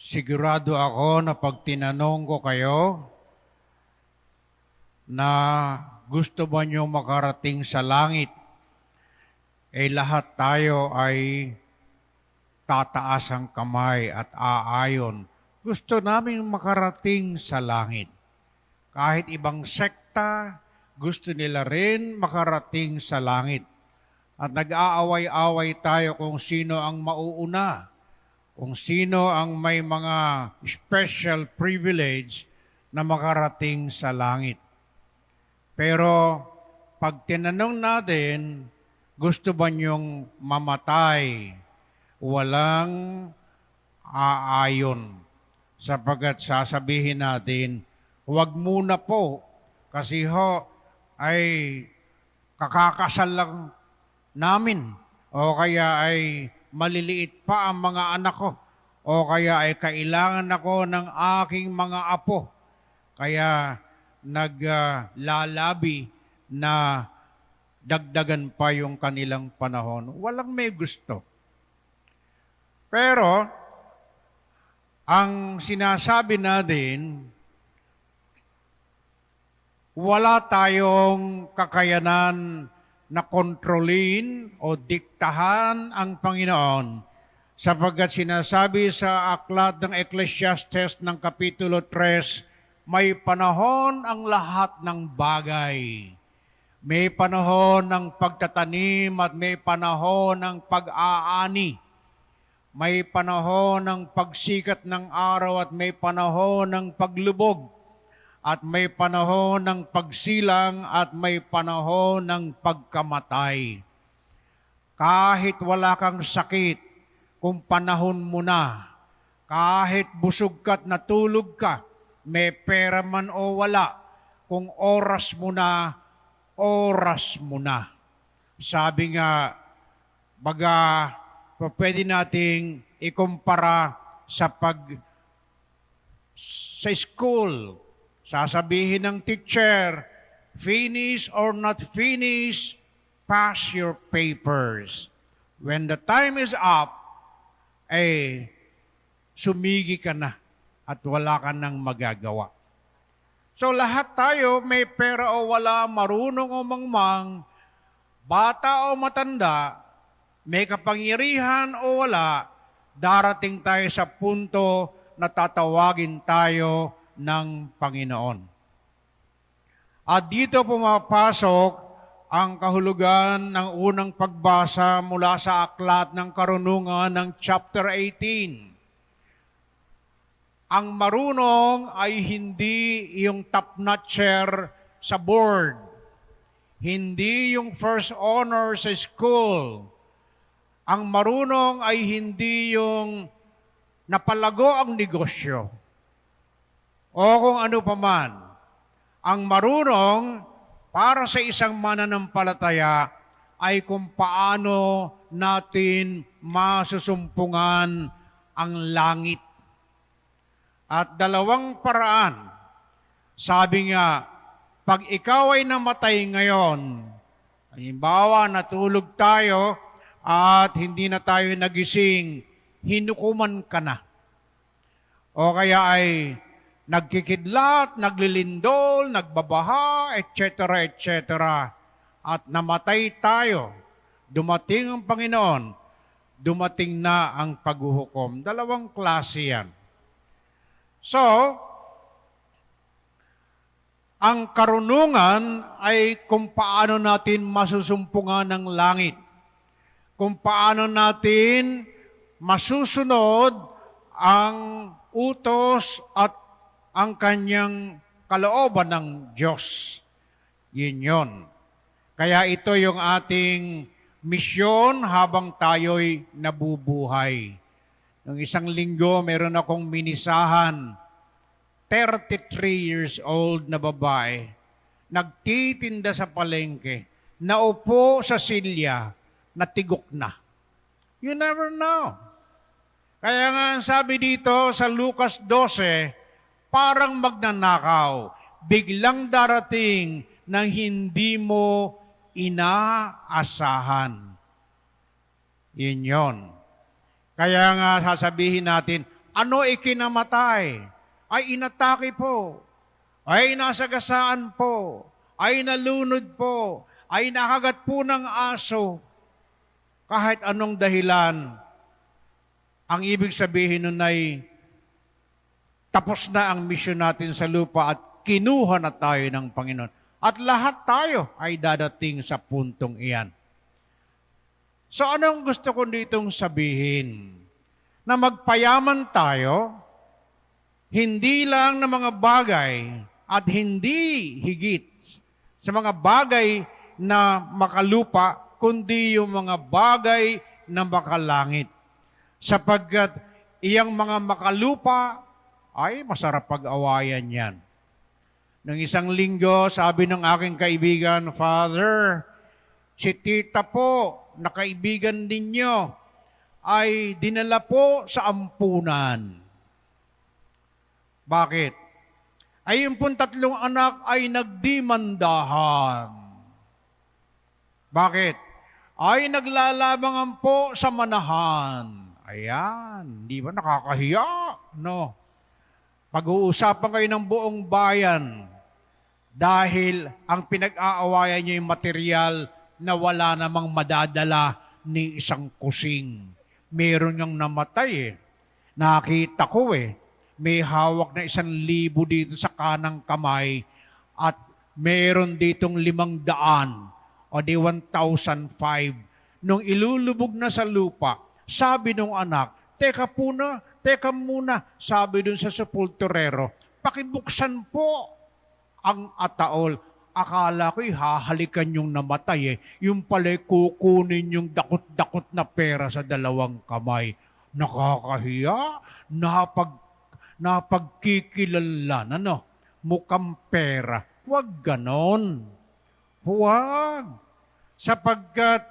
Sigurado ako na pag tinanong ko kayo na gusto ba nyo makarating sa langit, eh lahat tayo ay tataas ang kamay at aayon. Gusto namin makarating sa langit. Kahit ibang sekta, gusto nila rin makarating sa langit. At nag-aaway-away tayo kung sino ang mauuna, kung sino ang may mga special privilege na makarating sa langit. Pero pag tinanong natin, gusto ba niyong mamatay? Walang aayon. Sapagat sasabihin natin, huwag muna po kasi ho ay kakakasal lang namin o kaya ay maliliit pa ang mga anak ko o kaya ay kailangan ako ng aking mga apo. Kaya naglalabi na dagdagan pa yung kanilang panahon. Walang may gusto. Pero, ang sinasabi natin, wala tayong kakayanan na kontrolin o diktahan ang Panginoon sapagkat sinasabi sa aklat ng Ecclesiastes ng Kapitulo 3, may panahon ang lahat ng bagay. May panahon ng pagtatanim at may panahon ng pag-aani. May panahon ng pagsikat ng araw at may panahon ng paglubog. At may panahon ng pagsilang at may panahon ng pagkamatay. Kahit wala kang sakit, kung panahon mo na, kahit busog ka't natulog ka, may pera man o wala, kung oras mo na, oras mo na. Sabi nga, baga, pwede nating ikumpara sa pag sa school. Sasabihin ng teacher, finish or not finish, pass your papers. When the time is up, eh, sumigi ka na at wala ka nang magagawa. So lahat tayo, may pera o wala, marunong o mangmang, bata o matanda, may kapangyarihan o wala, darating tayo sa punto na tatawagin tayo ng Panginoon. At dito pumapasok ang kahulugan ng unang pagbasa mula sa aklat ng karunungan ng chapter 18. Ang marunong ay hindi yung top-notcher sa board. Hindi yung first honor sa school. Ang marunong ay hindi yung napalago ang negosyo. O kung ano paman. Ang marunong para sa isang mananampalataya ay kung paano natin masusumpungan ang langit. At dalawang paraan. Sabi nga, pag ikaw ay namatay ngayon, halimbawa natulog tayo at hindi na tayo nagising, hinukuman ka na. O kaya ay nagkikidlat, naglilindol, nagbabaha, etc., etc. At namatay tayo. Dumating ang Panginoon, dumating na ang paghuhukom. Dalawang klase yan. So, ang karunungan ay kung paano natin masusumpungan ng langit. Kung paano natin masusunod ang utos at ang kanyang kalooban ng Diyos. Yun yun. Kaya ito yung ating misyon habang tayo'y nabubuhay. Nung isang linggo, meron akong minisahan, 33 years old na babae, nagtitinda sa palengke, naupo sa silya, natigok na. You never know. Kaya nga ang sabi dito sa Lucas 12, parang magnanakaw, biglang darating ng hindi mo inaasahan. Yun yun. Kaya nga sasabihin natin, ano ikinamatay, ay inatake po, ay nasagasaan po, ay nalunod po, ay nakagat po ng aso, kahit anong dahilan, ang ibig sabihin nun ay tapos na ang misyon natin sa lupa at kinuha na tayo ng Panginoon. At lahat tayo ay dadating sa puntong iyan. So anong gusto ko ditong sabihin? Na magpayaman tayo, hindi lang ng mga bagay at hindi higit sa mga bagay na makalupa, kundi yung mga bagay na makalangit. Sapagkat iyang mga makalupa ay masarap pag-awayan yan. Nung isang linggo, sabi ng aking kaibigan, Father, si tita po, na kaibigan ninyo, ay dinala po sa ampunan. Bakit? Ay yung pong tatlong anak ay nagdimandahan. Bakit? Ay naglalabangan po sa manahan. Ayan, di ba nakakahiya? No. Pag-uusapan kayo ng buong bayan dahil ang pinag-aawayan niyo yung material na wala namang madadala ni isang kusing. Meron niyang namatay eh. Nakita ko eh. May hawak na isang libo dito sa kanang kamay at meron ditong limang daan o di 1,005. Nung ilulubog na sa lupa, sabi nung anak, Teka po na, teka muna, sabi dun sa sepulturero, pakibuksan po ang ataol. Akala ko'y hahalikan yung namatay eh. Yung pala'y kukunin yung dakot-dakot na pera sa dalawang kamay. Nakakahiya, napag, napagkikilalan, ano? Mukhang pera. Huwag ganon. Huwag. Sapagkat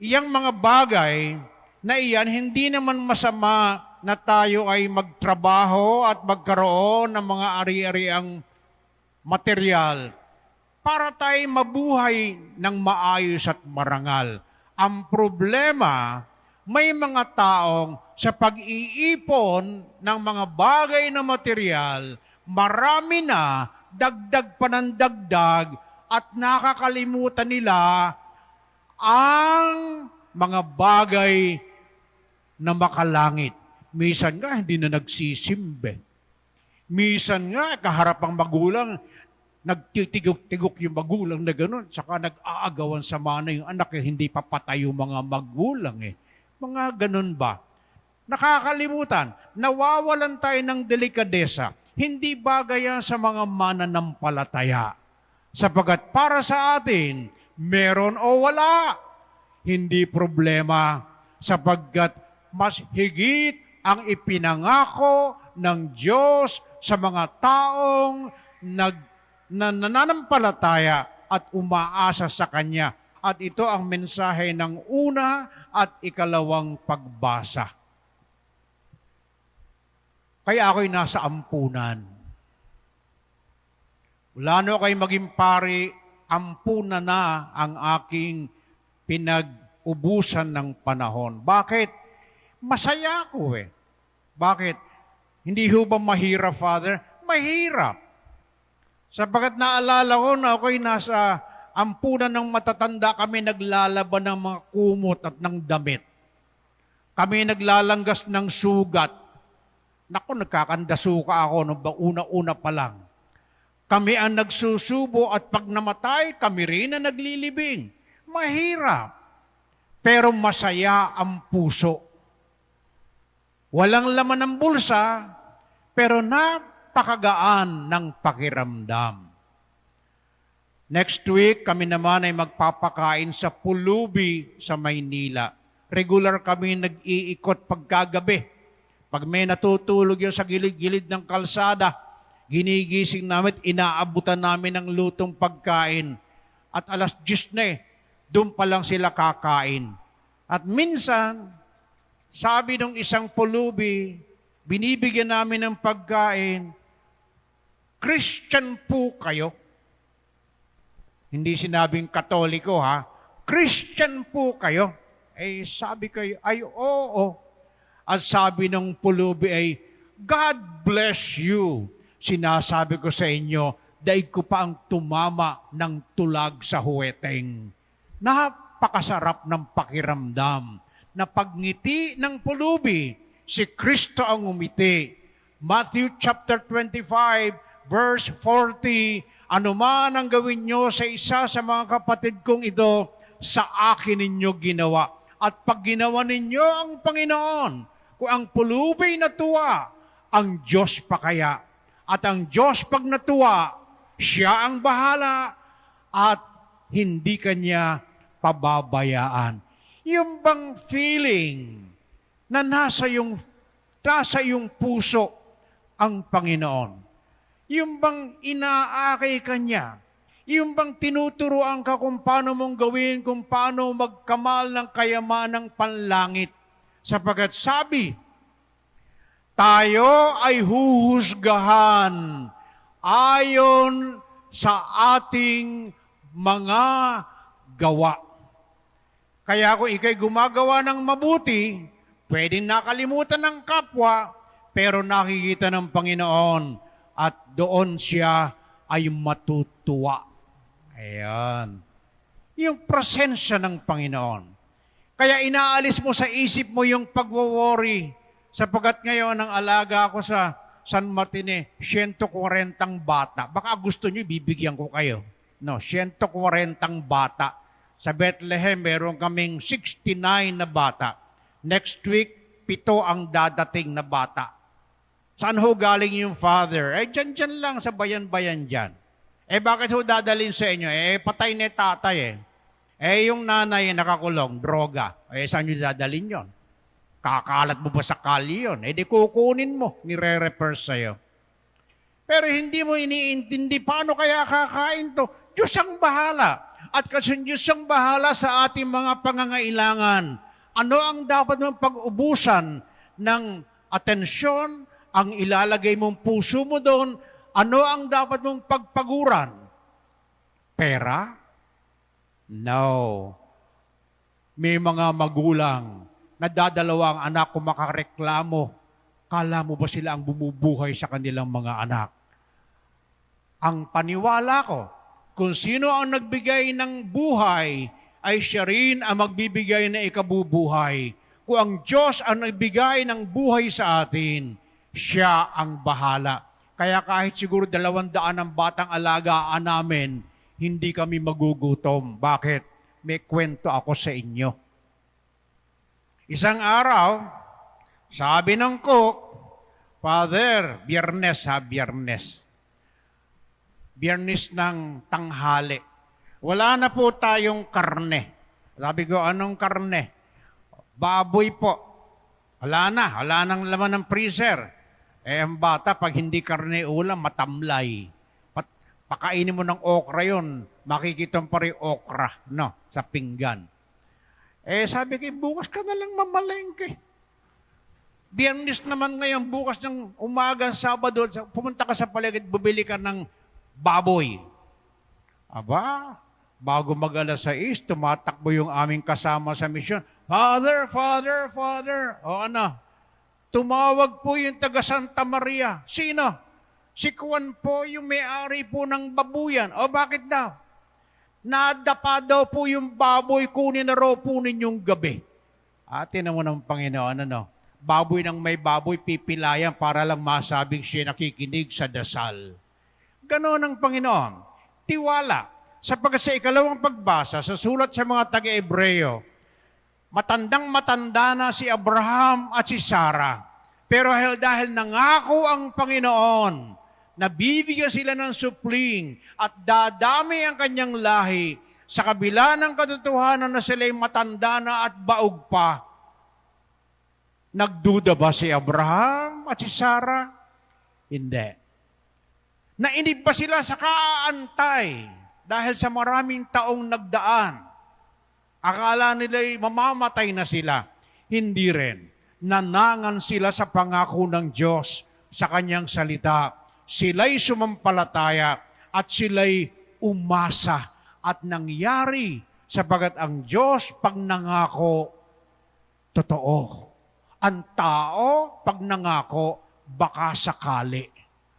iyang mga bagay na iyan, hindi naman masama na tayo ay magtrabaho at magkaroon ng mga ari-ariang material para tayo mabuhay ng maayos at marangal. Ang problema, may mga taong sa pag-iipon ng mga bagay na material, marami na, dagdag pa ng dagdag, at nakakalimutan nila ang mga bagay na makalangit. Misan nga, hindi na nagsisimbe. Misan nga, kaharap ang magulang, nagtitigok-tigok yung magulang na gano'n, saka nag-aagawan sa mana yung anak, eh, hindi papatay yung mga magulang eh. Mga ganun ba? Nakakalimutan, nawawalan tayo ng delikadesa. Hindi bagay yan sa mga mananampalataya. Sapagat para sa atin, meron o wala, hindi problema sapagkat mas higit ang ipinangako ng Diyos sa mga taong nag, na nananampalataya at umaasa sa Kanya. At ito ang mensahe ng una at ikalawang pagbasa. Kaya ako'y nasa ampunan. Wala no kayo maging pari, ampunan na ang aking pinag-ubusan ng panahon. Bakit? Masaya ako eh. Bakit? Hindi ho ba mahirap, Father? Mahirap. Sapagat naalala ko na ako'y nasa ampunan ng matatanda kami naglalaban ng mga kumot at ng damit. Kami naglalanggas ng sugat. Naku, nagkakandasuka ako nung ba una-una pa lang. Kami ang nagsusubo at pag namatay, kami rin ang naglilibing. Mahirap. Pero masaya ang puso. Walang laman ng bulsa, pero napakagaan ng pakiramdam. Next week, kami naman ay magpapakain sa Pulubi sa Maynila. Regular kami nag-iikot pagkagabi. Pag may natutulog yun sa gilid-gilid ng kalsada, ginigising namin, inaabutan namin ng lutong pagkain. At alas 10 na eh, doon pa lang sila kakain. At minsan, sabi ng isang pulubi, binibigyan namin ng pagkain, Christian po kayo. Hindi sinabing katoliko ha. Christian po kayo. Eh sabi kayo, ay oo. At sabi ng pulubi ay, God bless you. Sinasabi ko sa inyo, daig ko pa ang tumama ng tulag sa huweteng. Napakasarap ng pakiramdam na pagngiti ng pulubi, si Kristo ang umiti. Matthew chapter 25 verse 40, ano man ang gawin nyo sa isa sa mga kapatid kong ito, sa akin ninyo ginawa. At pag ginawa ninyo ang Panginoon, kung ang pulubi natuwa, ang Diyos pa kaya. At ang Diyos pag natuwa, siya ang bahala at hindi kanya pababayaan. Yung bang feeling na nasa yung nasa yung puso ang Panginoon. Yung bang inaakay ka niya. Yung bang tinuturoan ka kung paano mong gawin, kung paano magkamal ng kayamanang panlangit. Sapagat sabi, tayo ay huhusgahan ayon sa ating mga gawa. Kaya kung ikay gumagawa ng mabuti, pwedeng nakalimutan ng kapwa, pero nakikita ng Panginoon at doon siya ay matutuwa. Ayan. Yung presensya ng Panginoon. Kaya inaalis mo sa isip mo yung pagwo-worry. Sapagat ngayon, ang alaga ako sa San Martin, 140 bata. Baka gusto nyo, bibigyan ko kayo. No, 140 bata. Sa Bethlehem, meron kaming 69 na bata. Next week, pito ang dadating na bata. Saan ho galing yung father? Eh, dyan-dyan lang sa bayan-bayan dyan. Eh, bakit ho dadalhin sa inyo? Eh, patay ni tatay eh. Eh, yung nanay nakakulong, droga. Eh, saan nyo dadalhin yon? Kakalat mo ba sa kali yun? Eh, di kukunin mo, nire-refer sa'yo. Pero hindi mo iniintindi paano kaya kakain to. Diyos ang bahala. At kasi Diyos ang bahala sa ating mga pangangailangan. Ano ang dapat mong pag-ubusan ng atensyon, ang ilalagay mong puso mo doon, ano ang dapat mong pagpaguran? Pera? No. May mga magulang na dadalawa ang anak kung makareklamo. Kala mo ba sila ang bumubuhay sa kanilang mga anak? Ang paniwala ko, kung sino ang nagbigay ng buhay, ay siya rin ang magbibigay na ikabubuhay. Kung ang Diyos ang nagbigay ng buhay sa atin, siya ang bahala. Kaya kahit siguro dalawang daan ng batang alagaan namin, hindi kami magugutom. Bakit? May kwento ako sa inyo. Isang araw, sabi ng cook, Father, biyernes ha, biyernes. Biyernes ng tanghali. Wala na po tayong karne. Sabi ko, anong karne? Baboy po. Wala na, wala nang laman ng freezer. Eh, ang bata, pag hindi karne ulam, matamlay. Pat, pakainin mo ng okra yon, makikita pa rin okra, no, sa pinggan. Eh, sabi ko, bukas ka na lang mamalengke. Biyernes naman ngayon, bukas ng umaga, Sabado, pumunta ka sa paligid, bubili ka ng baboy. Aba, bago mag alas 6, tumatakbo yung aming kasama sa misyon. Father, Father, Father. O ano? Tumawag po yung taga Santa Maria. Sino? Si Juan po yung may-ari po ng babuyan. O bakit daw? Nadapa daw po yung baboy, kunin na raw po ninyong gabi. Atin mo ng Panginoon, ano? Baboy ng may baboy, pipilayan para lang masabing siya nakikinig sa dasal. Ganon ang Panginoon. Tiwala. Sapagkat sa ikalawang pagbasa, sa sulat sa mga taga-Ebreo, matandang matanda na si Abraham at si Sarah. Pero dahil nangako ang Panginoon, nabibigyan sila ng supling at dadami ang kanyang lahi sa kabila ng katotohanan na sila'y matanda na at baog pa. Nagduda ba si Abraham at si Sarah? Hindi. Nainib ba sila sa kaantay dahil sa maraming taong nagdaan? Akala nila'y mamamatay na sila. Hindi rin. Nanangan sila sa pangako ng Diyos sa kanyang salita. Sila'y sumampalataya at sila'y umasa at nangyari sapagat ang Diyos pag nangako, totoo. Ang tao, pag nangako, baka sakali.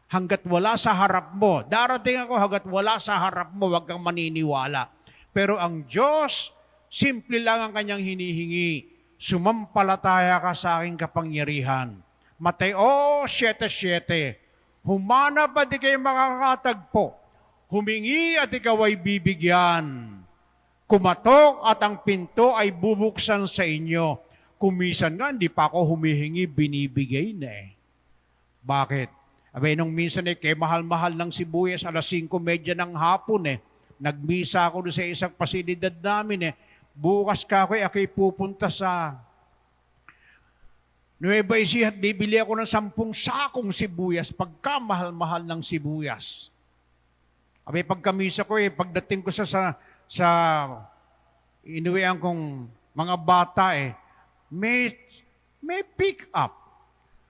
Hanggat wala sa harap mo, darating ako hanggat wala sa harap mo, huwag kang maniniwala. Pero ang Diyos, simple lang ang kanyang hinihingi. Sumampalataya ka sa aking kapangyarihan. Mateo 7.7 Humana pa di kayo makakatagpo. Humingi at ikaw ay bibigyan. Kumatok at ang pinto ay bubuksan sa inyo. Kumisan nga, hindi pa ako humihingi, binibigay na eh. Bakit? Abay, nung minsan eh, kay mahal-mahal ng sibuyas, alas 5.30 ng hapon eh. Nagmisa ako sa isang pasilidad namin eh. Bukas ka ako eh, ako'y pupunta sa Nueva Ecija at bibili ako ng sampung sakong sibuyas pagka mahal-mahal ng sibuyas. Abay, pagkamisa ko eh, pagdating ko sa, sa, sa inuwian kong mga bata eh, may, may pick up.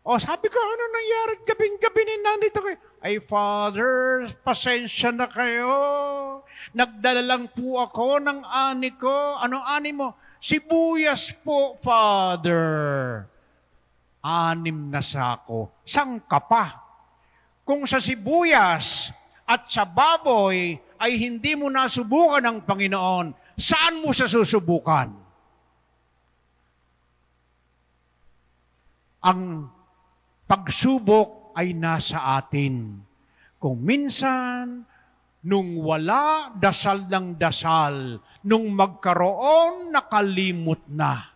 O sabi ko, ano nangyari gabing-gabi ni nandito kayo? Ay, Father, pasensya na kayo. Nagdala lang po ako ng ani ko. Anong ani mo? Sibuyas po, Father. Anim na sako. Sang ka pa? Kung sa sibuyas at sa baboy ay hindi mo nasubukan ng Panginoon, saan mo sa susubukan? Ang pagsubok ay nasa atin. Kung minsan, nung wala, dasal ng dasal. Nung magkaroon, nakalimot na.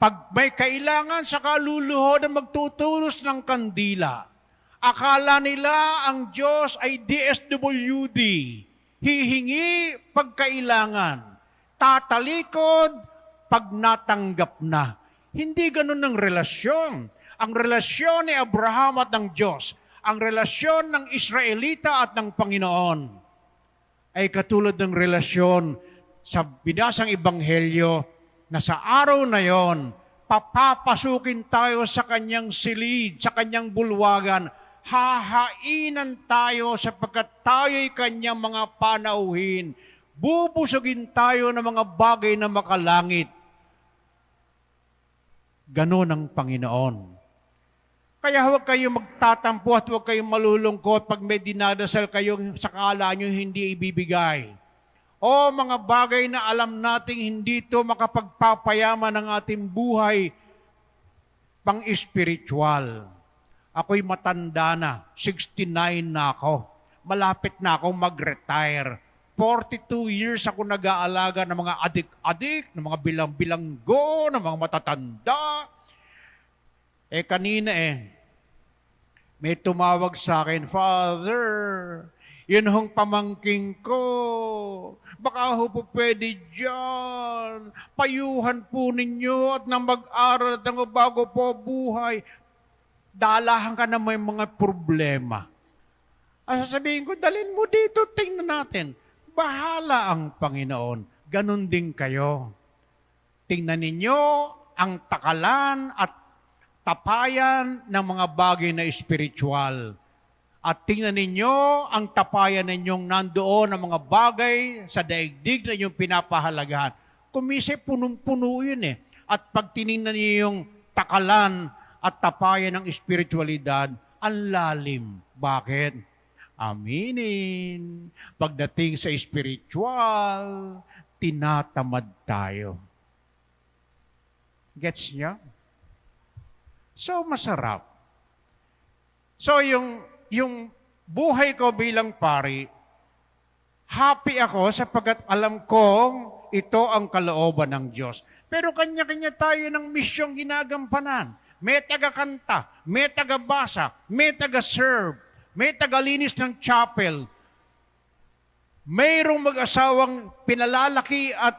Pag may kailangan sa kaluluho na magtutulos ng kandila, akala nila ang Diyos ay DSWD. Hihingi pagkailangan. Tatalikod pag natanggap na. Hindi ganun ang relasyon. Ang relasyon ni Abraham at ng Diyos, ang relasyon ng Israelita at ng Panginoon, ay katulad ng relasyon sa binasang ebanghelyo na sa araw na yon, papapasukin tayo sa kanyang silid, sa kanyang bulwagan, hahainan tayo sapagkat tayo'y kanyang mga panauhin. Bubusugin tayo ng mga bagay na makalangit. Ganon ang Panginoon. Kaya huwag kayong magtatampo at huwag kayong malulungkot pag may dinadasal kayong sakala nyo hindi ibibigay. O mga bagay na alam nating hindi ito makapagpapayaman ng ating buhay pang espiritual. Ako'y matanda na, 69 na ako. Malapit na akong mag-retire. 42 years ako nag-aalaga ng mga adik-adik, ng mga bilang-bilanggo, ng mga matatanda. Eh kanina eh, may tumawag sa akin, Father, yun hong pamangking ko. Baka ho po pwede dyan. Payuhan po ninyo at nang mag-aral at nang bago po buhay. Dalahan ka na may mga problema. Ang sasabihin ko, dalin mo dito, tingnan natin. Bahala ang Panginoon. Ganon din kayo. Tingnan ninyo ang takalan at tapayan ng mga bagay na espiritual. At tingnan ninyo ang tapayan ninyong nandoon ng mga bagay sa daigdig na inyong pinapahalagahan. Kumise, punong-puno yun eh. At pag tinignan niyo yung takalan at tapayan ng espiritualidad, ang lalim. Bakit? Aminin. Pagdating sa spiritual, tinatamad tayo. Gets niya? So, masarap. So, yung, yung buhay ko bilang pari, happy ako sapagkat alam kong ito ang kalooban ng Diyos. Pero kanya-kanya tayo ng misyong ginagampanan. May taga-kanta, may taga-basa, may taga-serve, may taga-linis ng chapel. Mayroong mag-asawang pinalalaki at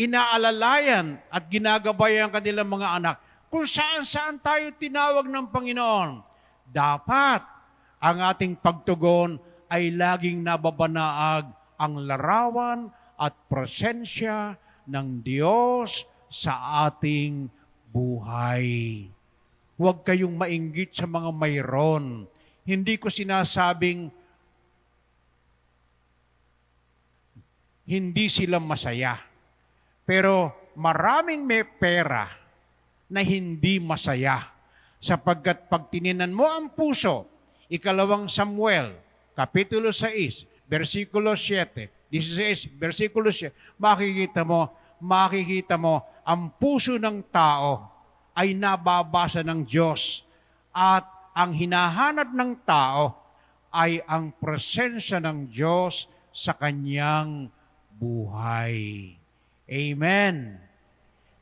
inaalalayan at ginagabayan ang kanilang mga anak kung saan-saan tayo tinawag ng Panginoon. Dapat ang ating pagtugon ay laging nababanaag ang larawan at presensya ng Diyos sa ating buhay. Huwag kayong mainggit sa mga mayroon. Hindi ko sinasabing hindi sila masaya. Pero maraming may pera, na hindi masaya. Sapagkat pag tininan mo ang puso, ikalawang Samuel, Kapitulo 6, versikulo 7, 16, versikulo 7, makikita mo, makikita mo, ang puso ng tao ay nababasa ng Diyos at ang hinahanap ng tao ay ang presensya ng Diyos sa kanyang buhay. Amen.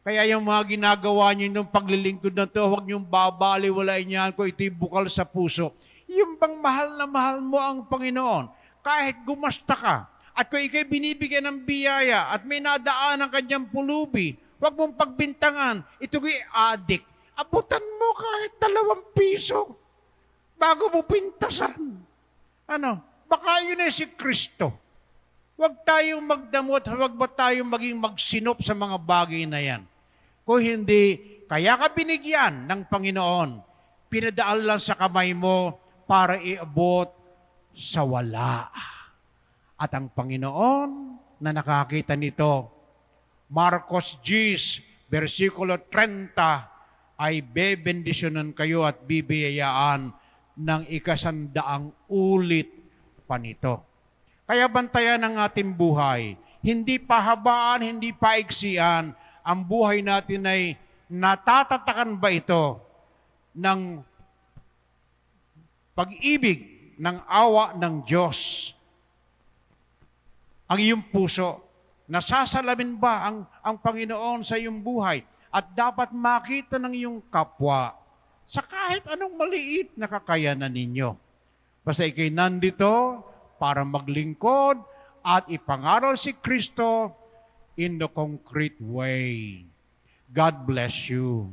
Kaya yung mga ginagawa niyo nung paglilingkod na to, huwag niyong babaliwalain niyan ko ito'y bukal sa puso. Yung bang mahal na mahal mo ang Panginoon, kahit gumasta ka, at kung ikay binibigyan ng biyaya at may nadaan ang kanyang pulubi, huwag mong pagbintangan, ito ko'y adik. Abutan mo kahit dalawang piso bago mo pintasan. Ano? Baka yun ay si Kristo. Huwag tayong magdamot, huwag ba tayong maging magsinop sa mga bagay na yan. Kung hindi, kaya ka binigyan ng Panginoon, pinadaan lang sa kamay mo para iabot sa wala. At ang Panginoon na nakakita nito, Marcos 10, versikulo 30, ay bebendisyonan kayo at bibiyayaan ng ikasandaang ulit pa nito. Kaya bantayan ang ating buhay. Hindi pahabaan, hindi paiksian. Ang buhay natin ay natatatakan ba ito ng pag-ibig, ng awa ng Diyos? Ang iyong puso, nasasalamin ba ang, ang Panginoon sa iyong buhay? At dapat makita ng iyong kapwa sa kahit anong maliit na kakayanan ninyo. Basta ikay nandito para maglingkod at ipangaral si Kristo in the concrete way. God bless you.